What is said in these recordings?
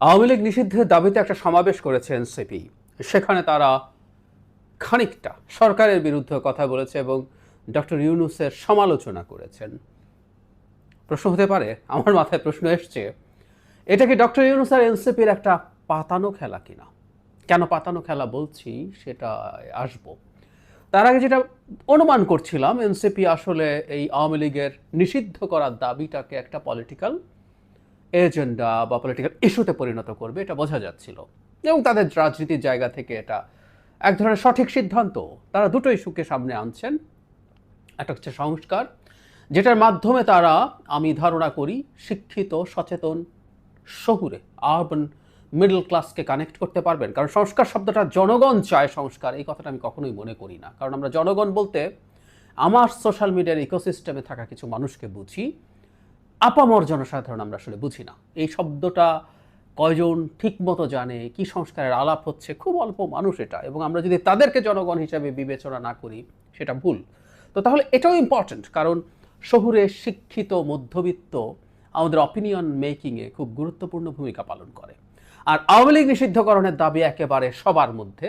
আওয়ামী লীগ নিষিদ্ধের দাবিতে একটা সমাবেশ করেছে এনসিপি। সেখানে তারা খানিকটা সরকারের বিরুদ্ধে কথা বলেছে এবং ডক্টর ইউনুসের সমালোচনা করেছেন। প্রশ্ন হতে পারে, আমার মাথায় প্রশ্ন এসছে, এটা কি ডক্টর ইউনুস আর এনসিপির একটা পাতানো খেলা কিনা? কেন পাতানো খেলা বলছি সেটা আসব। তার আগে যেটা অনুমান করছিলাম, এনসিপি আসলে এই আওয়ামী লীগের নিষিদ্ধ করার দাবিটাকে একটা পলিটিক্যাল এজেন্ডা বা পলিটিক্যাল ইস্যুতে পরিণত করবে, এটা বোঝা যাচ্ছিল। এবং তাদের রাজনীতির জায়গা থেকে এটা এক ধরনের সঠিক সিদ্ধান্ত। তারা দুটো ইস্যুকে সামনে আনছেন। একটা হচ্ছে সংস্কার, যেটার মাধ্যমে তারা, আমি ধারণা করি, শিক্ষিত, সচেতন শহুরে আরবান মিডল ক্লাসকে কানেক্ট করতে পারবেন। কারণ সংস্কার শব্দটা জনগণ চায় সংস্কার, এই কথাটা আমি কখনোই মনে করি না। কারণ আমরা জনগণ বলতে, আমার সোশ্যাল মিডিয়ার ইকোসিস্টেমে থাকা কিছু মানুষকে বুঝি। আপামর জনসাধারণ আমরা আসলে বুঝি না। এই শব্দটা কয়জন ঠিক মতো জানে, কি সংস্কারের আলাপ হচ্ছে, খুব অল্প মানুষ এটা। এবং আমরা যদি তাদেরকে জনগণ হিসাবে বিবেচনা না করি, সেটা ভুল। তো তাহলে এটাও ইম্পর্ট্যান্ট কারণ শহুরে শিক্ষিত, মধ্যবিত্ত আমাদের অপিনিয়ন মেকিংয়ে খুব গুরুত্বপূর্ণ ভূমিকা পালন করে। আর আওয়ামী লীগ নিষিদ্ধকরণের দাবি একেবারে সবার মধ্যে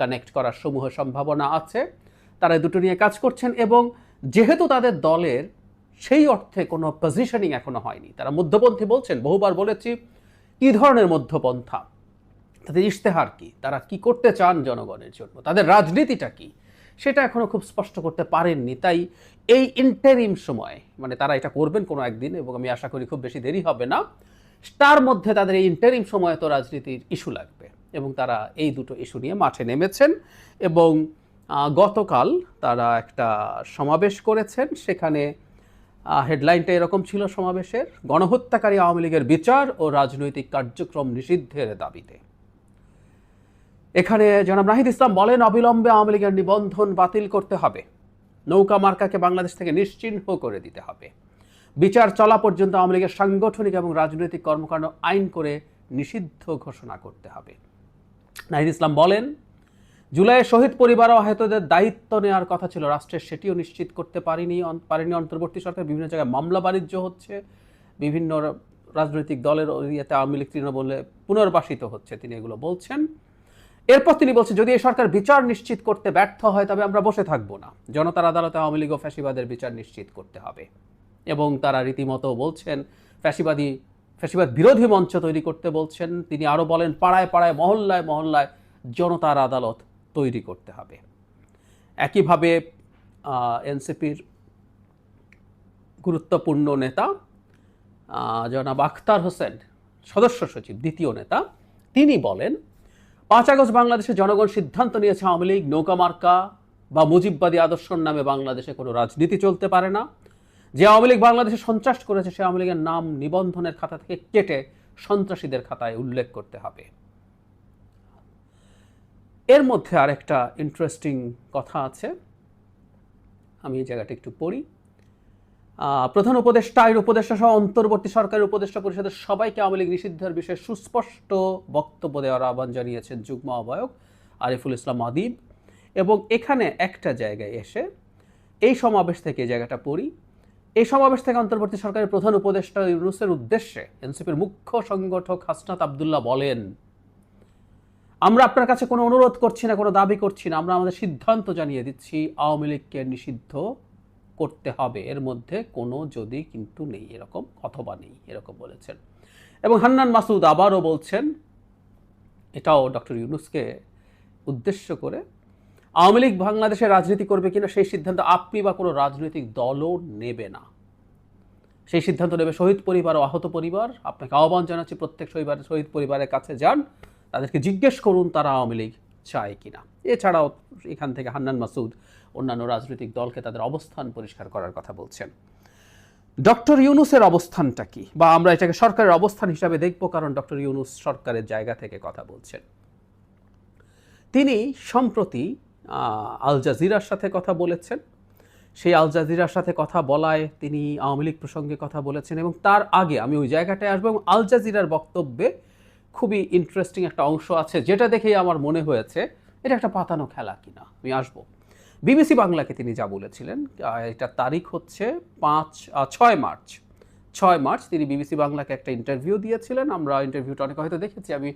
কানেক্ট করার সমূহ সম্ভাবনা আছে। তারা দুটো নিয়ে কাজ করছেন এবং যেহেতু তাদের দলের সেই অর্থে কোনো পজিশনিং এখনও হয়নি। তারা মধ্যপন্থী বলছেন, বহুবার বলেছি, কী ধরনের মধ্যপন্থা? তাদের ইশতেহার কি? তারা কি করতে চান জনগণের জন্য? তাদের রাজনীতিটা কি? সেটা এখনও খুব স্পষ্ট করতে পারেননি। তাই এই ইন্টারিম সময় মানে তারা এটা করবেন কোনো একদিন এবং আমি আশা করি খুব বেশি দেরি হবে না, তার মধ্যে তাদের এই ইন্টারিম সময়ে তো রাজনীতির ইস্যু লাগবে এবং তারা এই দুটো ইস্যু নিয়ে মাঠে নেমেছেন এবং গতকাল তারা একটা সমাবেশ করেছেন। সেখানে হেডলাইনটা এরকম ছিল সমাবেশের। গণহত্যাকারী আওয়ামী লীগের বিচার ও রাজনৈতিক কার্যক্রম নিষিদ্ধের দাবিতে। এখানে জনাব নাহিদ ইসলাম বলেন, অবিলম্বে আওয়ামী লীগের নিবন্ধন বাতিল করতে হবে। নৌকা মার্কাকে বাংলাদেশ থেকে নিশ্চিহ্ন করে দিতে হবে। বিচার চলা পর্যন্ত আওয়ামী লীগের সাংগঠনিক এবং রাজনৈতিক কর্মকাণ্ড আইন করে নিষিদ্ধ ঘোষণা করতে হবে। নাহিদ ইসলাম বলেন জুলাইয়ে শহীদ পরিবার ও আহতদের দায়িত্ব নেওয়ার কথা ছিল রাষ্ট্রের, সেটিও নিশ্চিত করতে পারেনি পারেনি অন্তর্বর্তী সরকার। বিভিন্ন জায়গায় মামলা বাণিজ্য হচ্ছে, বিভিন্ন রাজনৈতিক দলের ইয়েতে আওয়ামী লীগ, তৃণমূলে পুনর্বাসিত হচ্ছে, তিনি এগুলো বলছেন। এরপর তিনি বলছেন, যদি এই সরকার বিচার নিশ্চিত করতে ব্যর্থ হয়, তবে আমরা বসে থাকব না। জনতার আদালতে আওয়ামী লীগ ও ফ্যাসিবাদের বিচার নিশ্চিত করতে হবে। এবং তারা রীতিমতো বলছেন, ফ্যাসিবাদী, ফ্যাসিবাদ বিরোধী মঞ্চ তৈরি করতে বলছেন। তিনি আরও বলেন, পাড়ায় পাড়ায়, মহল্লায় মহল্লায় জনতার আদালত তৈরি করতে হবে। একইভাবে এনসিপির গুরুত্বপূর্ণ নেতা জনাব আখতার হোসেন, সদস্য সচিব, দ্বিতীয় নেতা, তিনি বলেন, পাঁচ আগস্ট বাংলাদেশে জনগণ সিদ্ধান্ত নিয়েছে আওয়ামী লীগ নৌকা মার্কা বা মুজিববাদী আদর্শর নামে বাংলাদেশে কোনো রাজনীতি চলতে পারে না। যে আওয়ামী লীগ বাংলাদেশে সন্ত্রাস করেছে, সে আওয়ামী লীগের নাম নিবন্ধনের খাতা থেকে কেটে সন্ত্রাসীদের খাতায় উল্লেখ করতে হবে। এর মধ্যে আরেকটা ইন্টারেস্টিং কথা আছে। আমি এই জায়গাটা একটু পড়ি। প্রধান উপদেষ্টা আইন উপদেষ্টা সহ অন্তর্বর্তী সরকারের উপদেষ্টা পরিষদের সবাইকে আওয়ামী লীগ নিষিদ্ধের বিষয়ে সুস্পষ্ট বক্তব্য দেওয়ার আহ্বান জানিয়েছেন যুগ্ম আহ্বায়ক আরিফুল ইসলাম আদিব। এবং এখানে একটা জায়গায় এসে এই সমাবেশ থেকে এই জায়গাটা পড়ি। এই সমাবেশ থেকে অন্তর্বর্তী সরকারের প্রধান উপদেষ্টা ইউনুসের উদ্দেশ্যে এনসিপির মুখ্য সংগঠক হাসনাত আবদুল্লাহ বলেন আমরা আপনার কাছে কোনো অনুরোধ করছি না, কোনো দাবি করছি না, আমরা আমাদের সিদ্ধান্ত জানিয়ে দিচ্ছি, আওয়ামী লীগকে নিষিদ্ধ করতে হবে। এর মধ্যে কোনো যদি কিন্তু নেই, এরকম অথবা নেই, এরকম বলেছেন। এবং হান্নান মাসুদ আবারও বলছেন, এটাও ডক্টর ইউনুসকে উদ্দেশ্য করে, আওয়ামী লীগ বাংলাদেশে রাজনীতি করবে কিনা সেই সিদ্ধান্ত আপনি বা কোনো রাজনৈতিক দলও নেবে না। সেই সিদ্ধান্ত নেবে শহীদ পরিবার ও আহত পরিবার। আপনাকে আহ্বান জানাচ্ছি প্রত্যেক শহীদ শহীদ পরিবারের কাছে যান। তাদেরকে জিজ্ঞেস করুন তারা আওয়ামী লীগ চায় কিনা। এছাড়াও এখান থেকে হান্নান মাসুদ অন্যান্য রাজনৈতিক দলকে তাদের অবস্থান পরিষ্কার করার কথা বলছেন। ডক্টর ইউনুসের অবস্থানটা কি? বা আমরা এটাকে সরকারের অবস্থান হিসাবে দেখব, কারণ ডক্টর ইউনুস সরকারের জায়গা থেকে কথা বলছেন। তিনি সম্প্রতি আল জাজিরার সাথে কথা বলেছেন। সেই আল জাজিরার সাথে কথা বলায় তিনি আওয়ামী লীগ প্রসঙ্গে কথা বলেছেন এবং তার আগে আমি ওই জায়গাটায় আসব এবং আল জাজিরার বক্তব্যে খুবই ইন্টারেস্টিং একটা অংশ আছে, যেটা দেখেই আমার মনে হয়েছে, এটা একটা পাতানো খেলা কিনা, আমি আসব। বিবিসি বাংলাকে তিনি যা বলেছিলেন এটা তারিখ হচ্ছে পাঁচ ছয় মার্চ। ছয় মার্চ তিনি বিবিসি বাংলাকে একটা ইন্টারভিউ দিয়েছিলেন, আমরা ইন্টারভিউটা অনেক হয়তো দেখেছি, আমি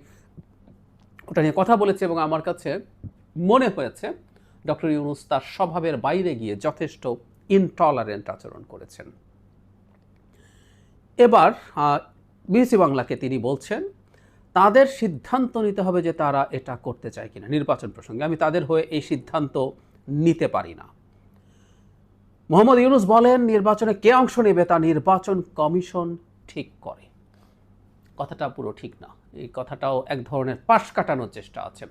ওটা নিয়ে কথা বলেছি এবং আমার কাছে মনে হয়েছে, ডক্টর ইউনুস তার স্বভাবের বাইরে গিয়ে যথেষ্ট ইনটলারেন্ট আচরণ করেছেন। এবার বিবিসি বাংলাকে তিনি বলছেন তাদের সিদ্ধান্ত নিতে হবে যে তারা এটা করতে চায় কিনা নির্বাচন প্রসঙ্গে। আমি তাদের হয়ে এই সিদ্ধান্ত নিতে পারি না। মোহাম্মদ ইউনুস বলেন, নির্বাচনে কে অংশ নেবে তা নির্বাচন কমিশন ঠিক করে। কথাটা পুরো ঠিক না। এই কথাটাও এক ধরনের পাশ কাটানোর চেষ্টা আছে।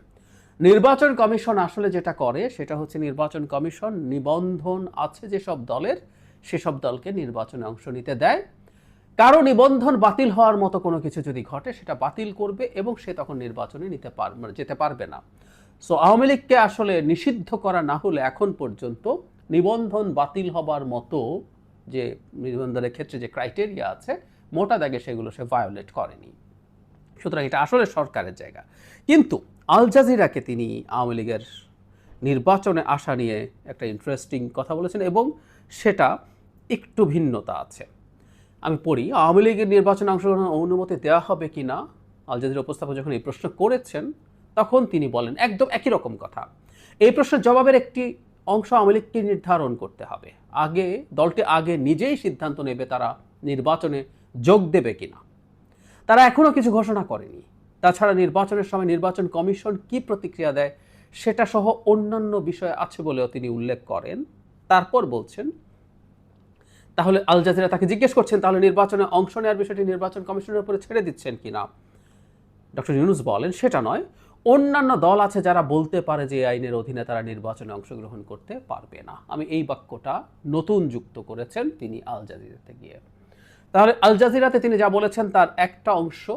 নির্বাচন কমিশন আসলে যেটা করে, সেটা হচ্ছে নির্বাচন কমিশন নিবন্ধন আছে যেসব দলের, সেসব দলকে নির্বাচনে অংশ নিতে দেয়। কারও নিবন্ধন বাতিল হওয়ার মতো কোনো কিছু যদি ঘটে, সেটা বাতিল করবে এবং সে তখন নির্বাচনে নিতে পার মানে যেতে পারবে না। সো আওয়ামী লীগকে আসলে নিষিদ্ধ করা না হলে এখন পর্যন্ত নিবন্ধন বাতিল হবার মতো যে নিবন্ধনের ক্ষেত্রে যে ক্রাইটেরিয়া আছে, মোটা দাগে সেগুলো সে ভায়োলেট করেনি। সুতরাং এটা আসলে সরকারের জায়গা। কিন্তু আল জাজিরাকে তিনি আওয়ামী লীগের নির্বাচনে আসা নিয়ে একটা ইন্টারেস্টিং কথা বলেছেন এবং সেটা একটু ভিন্নতা আছে। আমি পড়ি, আওয়ামী লীগের নির্বাচনে অংশগ্রহণের অনুমতি দেওয়া হবে কি না? আল জাজির উপস্থাপক যখন এই প্রশ্ন করেছেন, তখন তিনি বলেন, একদম একই রকম কথা। এই প্রশ্নের জবাবের একটি অংশ আওয়ামী লীগকে নির্ধারণ করতে হবে। আগে, দলটি আগে নিজেই সিদ্ধান্ত নেবে তারা নির্বাচনে যোগ দেবে কিনা তারা এখনও কিছু ঘোষণা করেনি। তাছাড়া নির্বাচনের সময় নির্বাচন কমিশন কি প্রতিক্রিয়া দেয়, সেটা সহ অন্যান্য বিষয় আছে বলেও তিনি উল্লেখ করেন। তারপর বলছেন তাহলে আল জাজিরা তাকে জিজ্ঞেস করছেন, তাহলে নির্বাচনে অংশ নেওয়ার বিষয়টি নির্বাচন কমিশনের উপরে ছেড়ে দিচ্ছেন কিনা? ডক্টর ইউনুস বলেন, সেটা নয়। অন্যান্য দল আছে যারা বলতে পারে যে আইনের অধীনে তারা নির্বাচনে অংশগ্রহণ করতে পারবে না। আমি এই বাক্যটা নতুন যুক্ত করেছেন তিনি আল জাজিরাতে গিয়ে। তাহলে আল জাজিরাতে তিনি যা বলেছেন, তার একটা অংশ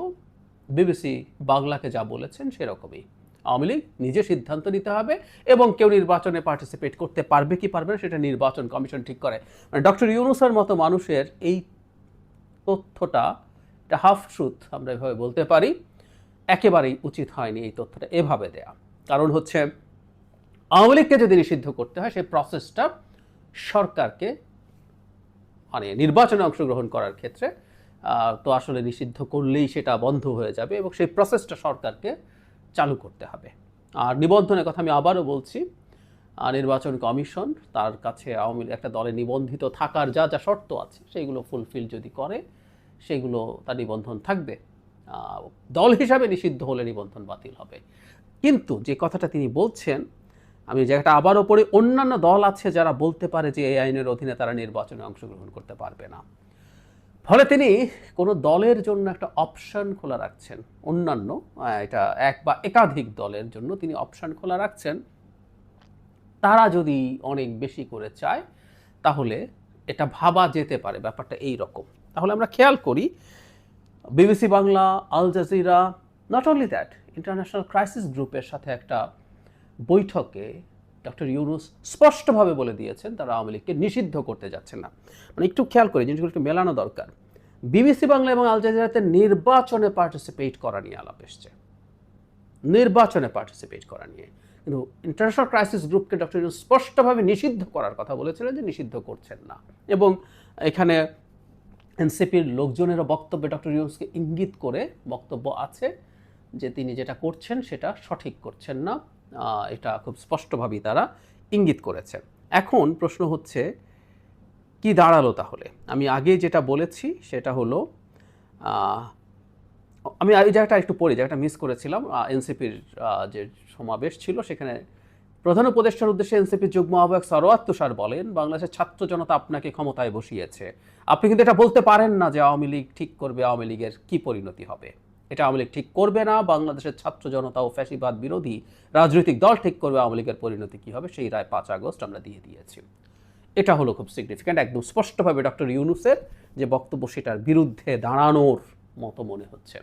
বিবিসি বাংলাকে যা বলেছেন সেরকমই। আওয়ামী লীগ নিজে সিদ্ধান্ত নিতে হবে এবং কেউ নির্বাচনে পার্টিসিপেট করতে পারবে কি পারবে না সেটা নির্বাচন কমিশন ঠিক করে। মানে ডক্টর ইউনুসের মতো মানুষের এই তথ্যটা, এটা হাফ ট্রুথ আমরা এভাবে বলতে পারি, একেবারেই উচিত হয়নি এই তথ্যটা এভাবে দেয়া। কারণ হচ্ছে, আওয়ামী লীগকে যদি নিষিদ্ধ করতে হয় সেই প্রসেসটা সরকারকে মানে নির্বাচনে অংশগ্রহণ করার ক্ষেত্রে তো আসলে নিষিদ্ধ করলেই সেটা বন্ধ হয়ে যাবে এবং সেই প্রসেসটা সরকারকে চালু করতে হবে। আর নিবন্ধনের কথা আমি আবারও বলছি নির্বাচন কমিশন তার কাছে আওয়ামী একটা দলে নিবন্ধিত থাকার যা যা শর্ত আছে সেইগুলো ফুলফিল যদি করে, সেগুলো তার নিবন্ধন থাকবে। দল হিসাবে নিষিদ্ধ হলে নিবন্ধন বাতিল হবে। কিন্তু যে কথাটা তিনি বলছেন, আমি জায়গাটা আবারও পড়ি, অন্যান্য দল আছে যারা বলতে পারে যে এই আইনের অধীনে তারা নির্বাচনে অংশগ্রহণ করতে পারবে না। ফলে তিনি কোনো দলের জন্য একটা অপশন খোলা রাখছেন। অন্যান্য এটা এক বা একাধিক দলের জন্য তিনি অপশন খোলা রাখছেন। তারা যদি অনেক বেশি করে চায়, তাহলে এটা ভাবা যেতে পারে, ব্যাপারটা এই রকম। তাহলে আমরা খেয়াল করি, BBC Bangla, Al Jazeera not only that international crisis গ্রুপের সাথে একটা বৈঠকে ডক্টর ইউনুস স্পষ্টভাবে বলে দিয়েছেন তারা আওয়ামী লীগকে নিষিদ্ধ করতে যাচ্ছেন না। মানে একটু খেয়াল করে জিনিসগুলো একটু মেলানো দরকার। বিবিসি বাংলা এবং আল জাজিরাতে নির্বাচনে পার্টিসিপেট করা নিয়ে আলাপ এসছে। নির্বাচনে পার্টিসিপেট করা নিয়ে। কিন্তু ইন্টারন্যাশনাল ক্রাইসিস গ্রুপকে ডক্টর ইউনুস স্পষ্টভাবে নিষিদ্ধ করার কথা বলেছিলেন যে নিষিদ্ধ করছেন না। এবং এখানে এনসিপির লোকজনেরও বক্তব্যে ডক্টর ইউনুসকে ইঙ্গিত করে বক্তব্য আছে যে তিনি যেটা করছেন সেটা সঠিক করছেন না। এটা খুব স্পষ্টভাবেই তারা ইঙ্গিত করেছে। এখন প্রশ্ন হচ্ছে, কি দাঁড়াল তাহলে? আমি আগে যেটা বলেছি সেটা হলো আমি এই জায়গাটা একটু পড়ি, জায়গাটা মিস করেছিলাম। এনসিপির যে সমাবেশ ছিল সেখানে প্রধান উপদেষ্টার উদ্দেশ্যে এনসিপির যুগ্ম আহ্বায়ক সরোয়ার তুষার বলেন, বাংলাদেশের ছাত্র জনতা আপনাকে ক্ষমতায় বসিয়েছে। আপনি কিন্তু এটা বলতে পারেন না যে আওয়ামী লীগ ঠিক করবে, আওয়ামী লীগের কি পরিণতি হবে। এটা আওয়ামী লীগ ঠিক করবে না, বাংলাদেশের ছাত্র জনতা ও ফ্যাসিবাদ বিরোধী রাজনৈতিক দল ঠিক করবে, আওয়ামী লীগের পরিণতি কি হবে সেই রায় পাঁচ আগস্ট আমরা দিয়ে দিয়েছি। এটা হলো খুব সিগনিফিক্যান্ট একদম স্পষ্টভাবে ডক্টর ইউনুসের যে বক্তব্য সেটার বিরুদ্ধে দাঁড়ানোর মতো মনে হচ্ছে।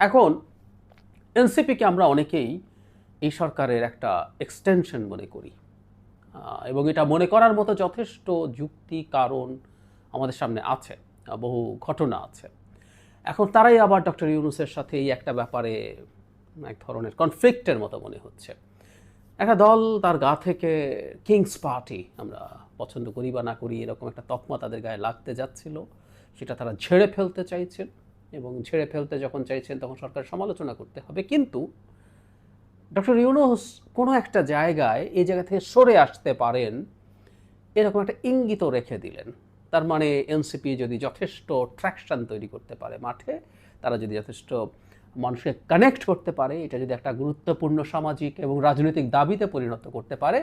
এখন এনসিপিকে আমরা অনেকেই এই সরকারের একটা এক্সটেনশন মনে করি। এবং এটা মনে করার মতো যথেষ্ট যুক্তি, কারণ আমাদের সামনে আছে, বহু ঘটনা আছে। এখন তারাই আবার ডক্টর ইউনুসের সাথে এই একটা ব্যাপারে এক ধরনের কনফ্লিক্টের মতো মনে হচ্ছে। একটা দল তার গা থেকে কিংস পার্টি আমরা পছন্দ করি বা না করি, এরকম একটা তকমা তাদের গায়ে লাগতে যাচ্ছিল, সেটা তারা ঝেড়ে ফেলতে চাইছেন এবং ঝেড়ে ফেলতে যখন চাইছেন তখন সরকার সমালোচনা করতে হবে। কিন্তু ডক্টর ইউনুস কোনো একটা জায়গায় এই জায়গা থেকে সরে আসতে পারেন, এরকম একটা ইঙ্গিতও রেখে দিলেন। তার মানে এনসিপি যদি যথেষ্ট ট্র্যাকশন তৈরি করতে পারে মাঠে, তারা যদি যথেষ্ট মানুষকে কানেক্ট করতে পারে, এটা যদি একটা গুরুত্বপূর্ণ সামাজিক এবং রাজনৈতিক দাবিতে পরিণত করতে পারে,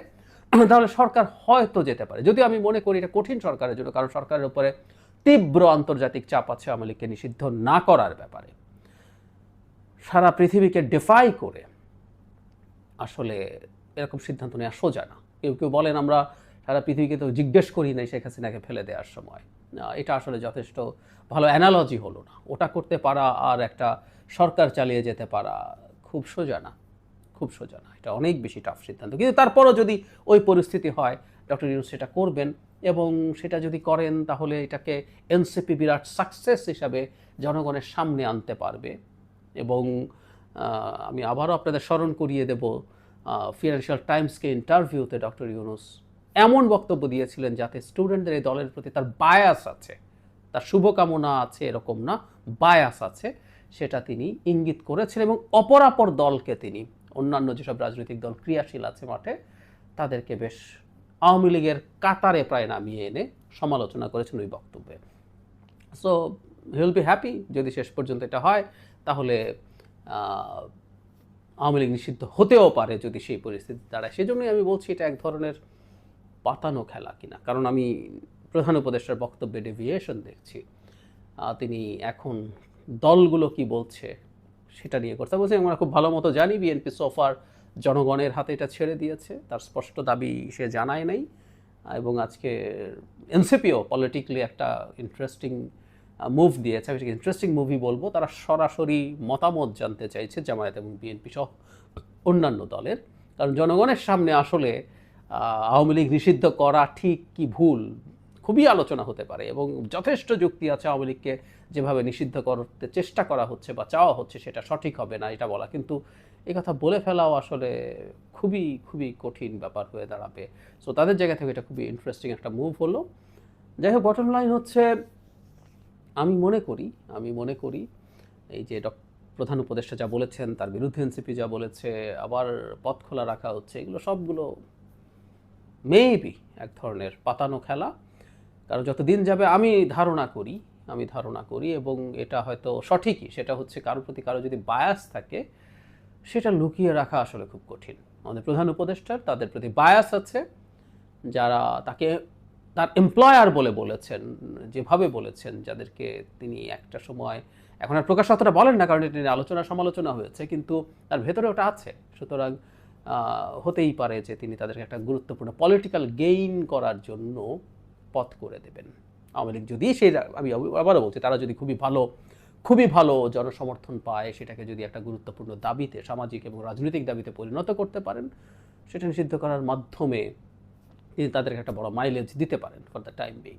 তাহলে সরকার হয়তো যেতে পারে। যদিও আমি মনে করি এটা কঠিন সরকারের জন্য, কারণ সরকারের উপরে তীব্র আন্তর্জাতিক চাপ আছে আওয়ামী লীগকে নিষিদ্ধ না করার ব্যাপারে। সারা পৃথিবীকে ডিফাই করে আসলে এরকম সিদ্ধান্ত নেওয়া সোজা না। কেউ কেউ বলেন আমরা সারা পৃথিবীকে তো জিজ্ঞেস করি নাই শেখ হাসিনাকে ফেলে দেওয়ার সময়। এটা আসলে যথেষ্ট ভালো অ্যানালজি হলো না। ওটা করতে পারা আর একটা সরকার চালিয়ে যেতে পারা খুব সোজা না, খুব সোজা না। এটা অনেক বেশি টাফ সিদ্ধান্ত। কিন্তু তারপরও যদি ওই পরিস্থিতি হয় ডক্টর ইউনুস সেটা করবেন এবং সেটা যদি করেন, তাহলে এটাকে এনসিপি বিরাট সাকসেস হিসাবে জনগণের সামনে আনতে পারবে এবং আমি আবারও আপনাদের স্মরণ করিয়ে দেব ফিনান্সিয়াল টাইমসকে ইন্টারভিউতে ডক্টর ইউনুস এমন বক্তব্য দিয়েছিলেন যাতে স্টুডেন্টদের এই দলের প্রতি তার বায়াস আছে। তার শুভকামনা আছে, এরকম না বায়াস আছে, সেটা তিনি ইঙ্গিত করেছিলেন এবং অপরাপর দলকে তিনি, অন্যান্য যেসব রাজনৈতিক দল ক্রিয়াশীল আছে মাঠে, তাদেরকে বেশ আওয়ামী লীগের কাতারে প্রায় নামিয়ে এনে সমালোচনা করেছেন ওই বক্তব্যে। সো হিল বি হ্যাপি যদি শেষ পর্যন্ত এটা হয়, তাহলে আওয়ামী লীগ নিষিদ্ধ হতেও পারে যদি সেই পরিস্থিতি দাঁড়ায়। সেজন্যই আমি বলছি এটা এক ধরনের পাতানো খেলা কিনা। কারণ আমি প্রধান উপদেষ্টার বক্তব্যে ডেভিয়েশন দেখছি। তিনি এখন দলগুলো কি বলছে সেটা নিয়ে করতে বলছি আমরা খুব ভালো মতো জানি বিএনপি সোফার জনগণের হাতে এটা ছেড়ে দিয়েছে। তার স্পষ্ট দাবি সে জানায় নাই। এবং আজকে এনসিপিও পলিটিক্যালি একটা ইন্টারেস্টিং মুভ দিয়েছে। আমি ইন্টারেস্টিং মুভি বলব। তারা সরাসরি মতামত জানতে চাইছে জামায়াত এবং বিএনপি সহ অন্যান্য দলের। কারণ জনগণের সামনে আসলে আওয়ামী লীগ নিষিদ্ধ করা ঠিক কি ভুল? খুবই আলোচনা হতে পারে এবং যথেষ্ট যুক্তি আছে আওয়ামী লীগকে যেভাবে নিষিদ্ধ করতে চেষ্টা করা হচ্ছে বা চাওয়া হচ্ছে সেটা সঠিক হবে না এটা বলা। কিন্তু এই কথা বলে ফেলাও আসলে খুবই খুবই কঠিন ব্যাপার হয়ে দাঁড়াবে। সো তাদের জায়গা থেকে এটা খুবই ইন্টারেস্টিং একটা মুভ হলো। যাই হোক বটম লাইন হচ্ছে, আমি মনে করি, আমি মনে করি এই যে প্রধান উপদেষ্টা যা বলেছেন, তার বিরুদ্ধে এনসিপি যা বলেছে, আবার পথ খোলা রাখা হচ্ছে, এগুলো সবগুলো মেবি এক ধরনের পাতানো খেলা। কারণ যত দিন যাবে আমি ধারণা করি, আমি ধারণা করি এবং এটা হয়তো সঠিকই। সেটা হচ্ছে কারোর প্রতি কারও যদি বায়াস থাকে, সেটা লুকিয়ে রাখা আসলে খুব কঠিন। আমাদের প্রধান উপদেষ্টার তাদের প্রতি বায়াস আছে, যারা তাকে তার এমপ্লয়ার বলে বলেছেন, যেভাবে বলেছেন, যাদেরকে তিনি একটা সময়, এখন আর প্রকাশ অতটা বলেন না কারণ এটা নিয়ে আলোচনা সমালোচনা হয়েছে, কিন্তু তার ভেতরে ওটা আছে। সুতরাং হতেই পারে যে তিনি তাদেরকে একটা গুরুত্বপূর্ণ পলিটিক্যাল গেইন করার জন্য পথ করে দেবেন। আওয়ামী লীগ যদি সেই আমি আবারও বলছি, তারা যদি খুবই ভালো খুবই ভালো জনসমর্থন পায়, সেটাকে যদি একটা গুরুত্বপূর্ণ দাবিতে, সামাজিক এবং রাজনৈতিক দাবিতে পরিণত করতে পারেন, সেটা নিষিদ্ধ করার মাধ্যমে তিনি তাদেরকে একটা বড় মাইলেজ দিতে পারেন ফর দ্য টাইম বিং